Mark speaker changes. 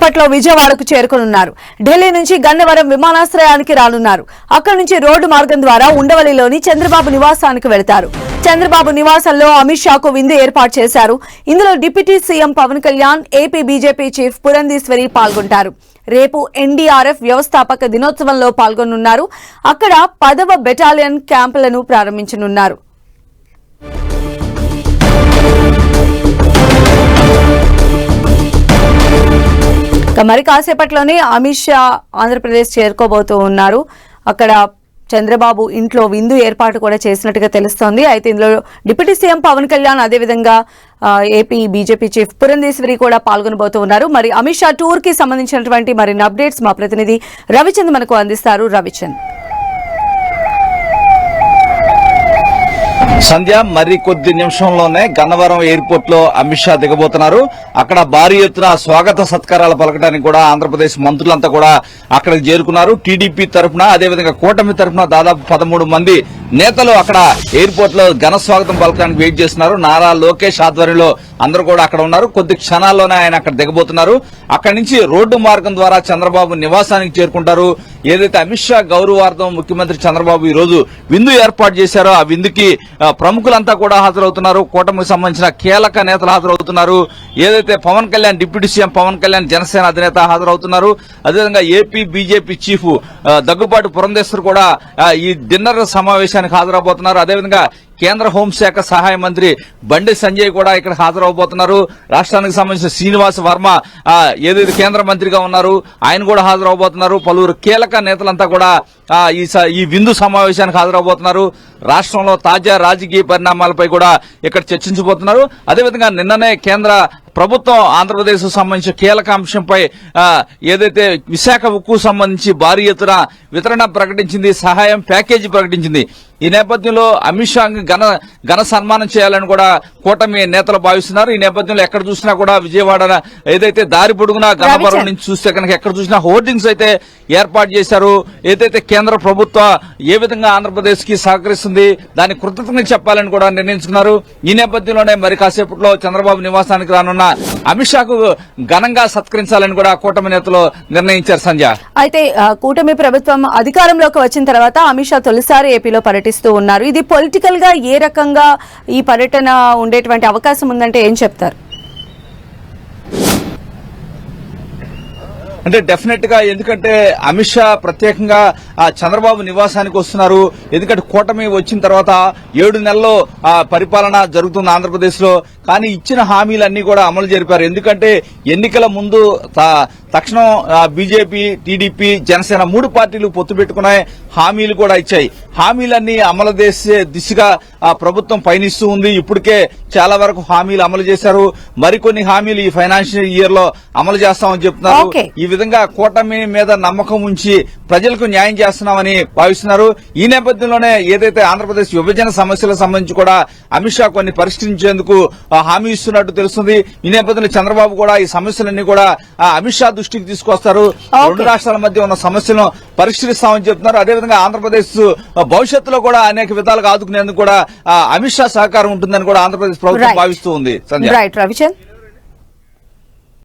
Speaker 1: కాసేపట్లో విజయవాడకు చేరుకునున్నారు. ఢిల్లీ నుంచి గన్నవరం విమానాశ్రయానికి రానున్నారు. అక్కడి నుంచి రోడ్డు మార్గం ద్వారా ఉండవల్లిలోని చంద్రబాబు నివాసానికి వెళతారు. చంద్రబాబు నివాసంలో అమిత్ షాకు విందు ఏర్పాటు చేశారు. ఇందులో deputy CM Pawan Kalyan AP BJP chief Purandeswari పాల్గొంటారు. రేపు ఎన్డీఆర్ఎఫ్ వ్యవస్థాపక దినోత్సవంలో పాల్గొనున్నారు. అక్కడ పదవ బెటాలియన్ క్యాంపులను ప్రారంభించనున్నారు. మరి కాసేపట్లోనే అమిత్ షా ఆంధ్రప్రదేశ్ చేరుకోబోతూ ఉన్నారు. అక్కడ చంద్రబాబు ఇంట్లో విందు ఏర్పాటు కూడా చేసినట్టుగా తెలుస్తోంది. అయితే ఇందులో డిప్యూటీ సీఎం పవన్ కళ్యాణ్ అదేవిధంగా ఏపీ బీజేపీ చీఫ్ పురంధేశ్వరి కూడా పాల్గొనబోతూ ఉన్నారు. మరి అమిత్ షా టూర్కి సంబంధించినటువంటి మరిన్ని అప్డేట్స్ మా ప్రతినిధి రవిచంద్ మనకు అందిస్తారు. రవిచంద్.
Speaker 2: సంధ్య మరి కొద్ది నిమిషంలోనే గన్నవరం ఎయిర్పోర్ట్లో అమిత్ షా దిగబోతున్నారు. అక్కడ భారీ ఎత్తున స్వాగత సత్కారాలు పలకడానికి కూడా ఆంధ్రప్రదేశ్ మంత్రులంతా కూడా అక్కడికి చేరుకున్నారు. టీడీపీ తరఫున అదేవిధంగా కూటమి తరఫున దాదాపు పదమూడు మంది నేతలు అక్కడ ఎయిర్పోర్ట్లో ఘన స్వాగతం పలకడానికి వెయిట్ చేస్తున్నారు. నారా లోకేష్ ఆధ్వర్యంలో అందరూ కూడా అక్కడ ఉన్నారు. కొద్ది క్షణాల్లోనే ఆయన అక్కడ దిగబోతున్నారు. అక్కడి నుంచి రోడ్డు మార్గం ద్వారా చంద్రబాబు నివాసానికి చేరుకుంటారు. ఏదైతే అమిత్ షా గౌరవార్థం ముఖ్యమంత్రి చంద్రబాబు ఈ రోజు విందు ఏర్పాటు చేశారో ఆ విందుకి ప్రముఖులంతా కూడా హాజరవుతున్నారు. కూటమికి సంబంధించిన కీలక నేతలు హాజరవుతున్నారు. ఏదైతే పవన్ కళ్యాణ్ డిప్యూటీ సీఎం పవన్ కళ్యాణ్ జనసేన అధినేత హాజరవుతున్నారు. అదేవిధంగా AP BJP chief Daggubati Purandeswari కూడా ఈ డిన్నర్ సమావేశానికి హాజరవబోతున్నారు. అదేవిధంగా కేంద్ర హోంశాఖ సహాయ మంత్రి బండి సంజయ్ కూడా ఇక్కడ హాజరవబోతున్నారు. రాష్ట్రానికి సంబంధించిన శ్రీనివాస్ వర్మ ఏదైతే కేంద్ర మంత్రిగా ఉన్నారు. ఆయన కూడా హాజరవబోతున్నారు. పలువురు కీలక నేతలంతా కూడా ఈ స- ఈ విందు సమావేశానికి హాజరవబోతున్నారు. రాష్ట్రంలో తాజా రాజకీయ పరిణామాలపై కూడా ఇక్కడ చర్చించబోతున్నారు. అదేవిధంగా నిన్ననే కేంద్ర ప్రభుత్వం ఆంధ్రప్రదేశ్ సంబంధించిన కీలక అంశంపై ఏదైతే విశాఖ ఉక్కు సంబంధించి భారీ ఎత్తున వితరణ ప్రకటించింది సహాయం ప్యాకేజీ ప్రకటించింది ఈ నేపథ్యంలో అమిత్ షా ఘన ఘన సన్మానం చేయాలని కూడా కూటమి నేతలు భావిస్తున్నారు. ఈ నేపథ్యంలో ఎక్కడ చూసినా కూడా విజయవాడ ఏదైతే దారి పొడుగునా
Speaker 1: రవిచంద్ర.
Speaker 2: నుంచి చూస్తే కనుక ఎక్కడ చూసినా హోర్డింగ్స్ అయితే ఏర్పాటు చేశారు. ఏదైతే కేంద్ర ప్రభుత్వం ఏ విధంగా ఆంధ్రప్రదేశ్కి సహకరిస్తుంది దాని కృతజ్ఞత చెప్పాలని కూడా నిర్ణయించుకున్నారు. ఈ నేపథ్యంలోనే మరి కాసేపట్లో చంద్రబాబు నివాసానికి రానున్న అమిత్ షాకు ఘనంగా సత్కరించాలని కూడా కూటమి నేతలు నిర్ణయించారు. సంజయ్
Speaker 1: అయితే కూటమి ప్రభుత్వం అధికారంలోకి వచ్చిన తర్వాత అమిత్ షా తొలిసారి ఏపీలో పర్యటిస్తూ ఉన్నారు. ఇది పొలిటికల్గా ఏ రకంగా ఈ పర్యటన ఉండేటువంటి అవకాశం ఉందంటే ఏం చెప్తారు?
Speaker 2: అంటే డెఫినెట్గా ఎందుకంటే అమిత్ షా ప్రత్యేకంగా చంద్రబాబు నివాసానికి వస్తున్నారు. ఎందుకంటే కూటమి వచ్చిన తర్వాత ఏడు నెలల్లో పరిపాలన జరుగుతుంది ఆంధ్రప్రదేశ్లో కానీ ఇచ్చిన హామీలన్నీ కూడా అమలు జరిపారు. ఎందుకంటే ఎన్నికల ముందు త- తక్షణం బీజేపీ టీడీపీ జనసేన మూడు పార్టీలు పొత్తు పెట్టుకున్నాయి హామీలు కూడా ఇచ్చాయి. హామీలన్నీ అమలు చేసే దిశగా ఆ ప్రభుత్వం పయనిస్తూ ఉంది. ఇప్పటికే చాలా వరకు హామీలు అమలు చేశారు. మరికొన్ని హామీలు ఈ ఫైనాన్షియల్ ఇయర్లో అమలు చేస్తామని చెప్తున్నారు. ఈ విధంగా కూటమి మీద నమ్మకం ఉంచి ప్రజలకు న్యాయం చేస్తున్నామని భావిస్తున్నారు. ఈ నేపథ్యంలోనే ఏదైతే ఆంధ్రప్రదేశ్ విభజన సమస్యలకు సంబంధించి కూడా అమిత్ షా కొన్ని పరిష్కరించేందుకు హామీ ఇస్తున్నట్టు తెలుస్తుంది. ఈ నేపథ్యంలో చంద్రబాబు కూడా ఈ సమస్యలన్నీ కూడా అమిత్ షా దృష్టికి తీసుకొస్తారు. రెండు రాష్ట్రాల మధ్య ఉన్న సమస్యలను పరిష్కరిస్తామని చెప్తున్నారు. అదేవిధంగా ఆంధ్రప్రదేశ్ భవిష్యత్తులో కూడా అనేక విధాలుగా ఆదుకునేందుకు కూడా అమిత్ షా సహకారం ఉంటుందని కూడా ఆంధ్రప్రదేశ్ ప్రభుత్వం. భావిస్తూ ఉంది.
Speaker 1: రైట్ రవిచంద్